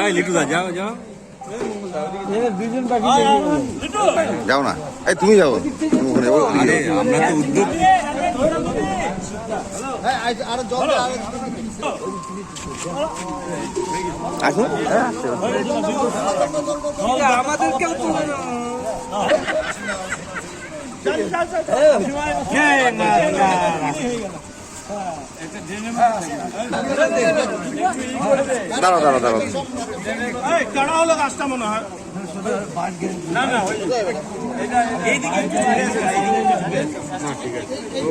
এই লিটু দা যাও যাও দুজন বাকি যাও না এই তুমি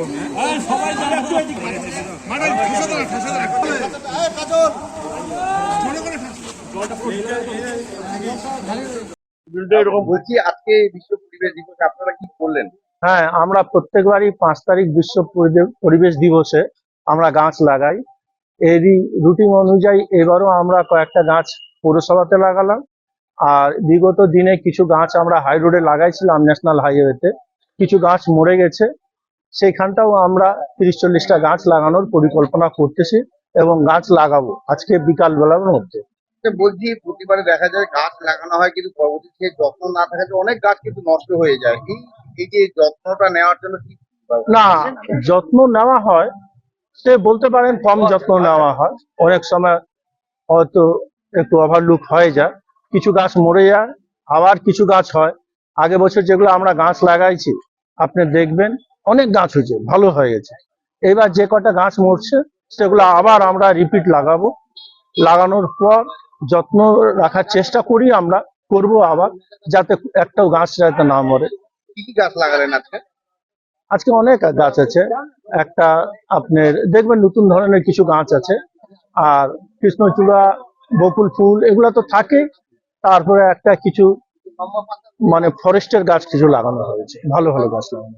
যাও তুমি ওখানে যাব, ওদিকে আরে যাও। আমরা তো উদ্যোগ আসুন দাঁড়াও দাঁড়াও দাঁড়াও বলছি আজকে বিশ্ব পরিবেশ দিবসে আপনারা কি করলেন হ্যাঁ আমরা প্রত্যেকবারই পাঁচ তারিখ বিশ্ব পরিবে- পরিবেশ দিবসে আমরা গাছ লাগাই। এরই রুটিন অনুযায়ী এবারও আমরা কয়েকটা গাছ পৌরসভাতে লাগালাম। আর বিগত দিনে কিছু গাছ আমরা হাই রোডে লাগাইছিলাম ন্যাশনাল হাইওয়েতে কিছু গাছ মরে গেছে। সেইখানটাও আমরা তিরিশ চল্লিশটা গাছ লাগানোর পরিকল্পনা করতেছি এবং গাছ লাগাবো আজকে বিকাল বেলার মধ্যে বলছি, প্রতিবারে দেখা যায় গাছ লাগানো হয়, কিন্তু পরবর্তীতে যত্ন না থাকা যায় অনেক গাছ কিন্তু নষ্ট হয়ে যায়। এই এই যে যত্নটা নেওয়ার জন্য কি না, যত্ন নেওয়া হয়। সে বলতে পারেন কম যত্ন নেওয়া হয়। অনেক সময় হয়তো একটু ওভারলুক হয়ে যায়। কিছু গাছ মরে যায়, আবার কিছু গাছ হয়। আগে বছর যেগুলো আমরা গাছ লাগাইছি, আপনি দেখবেন অনেক গাছ হয়েছে, ভালো হয়ে গেছে। এবার যে কটা গাছ মরছে, সেগুলো আবার আমরা রিপিট লাগাবো। লাগানোর পর যত্ন রাখার চেষ্টা করি আমরা, করব আবার, যাতে একটাও গাছ যাতে না মরে। কি কি গাছ লাগালেন আজকে? আজকে অনেক গাছ আছে। একটা আপনার, দেখবেন নতুন ধরনের কিছু গাছ আছে। আর কৃষ্ণচূড়া, বকুল ফুল, এগুলো তো থাকে। তারপরে একটা কিছু মানে ফরেস্টের গাছ কিছু লাগানো হয়েছে। ভালো ভালো গাছ লাগানো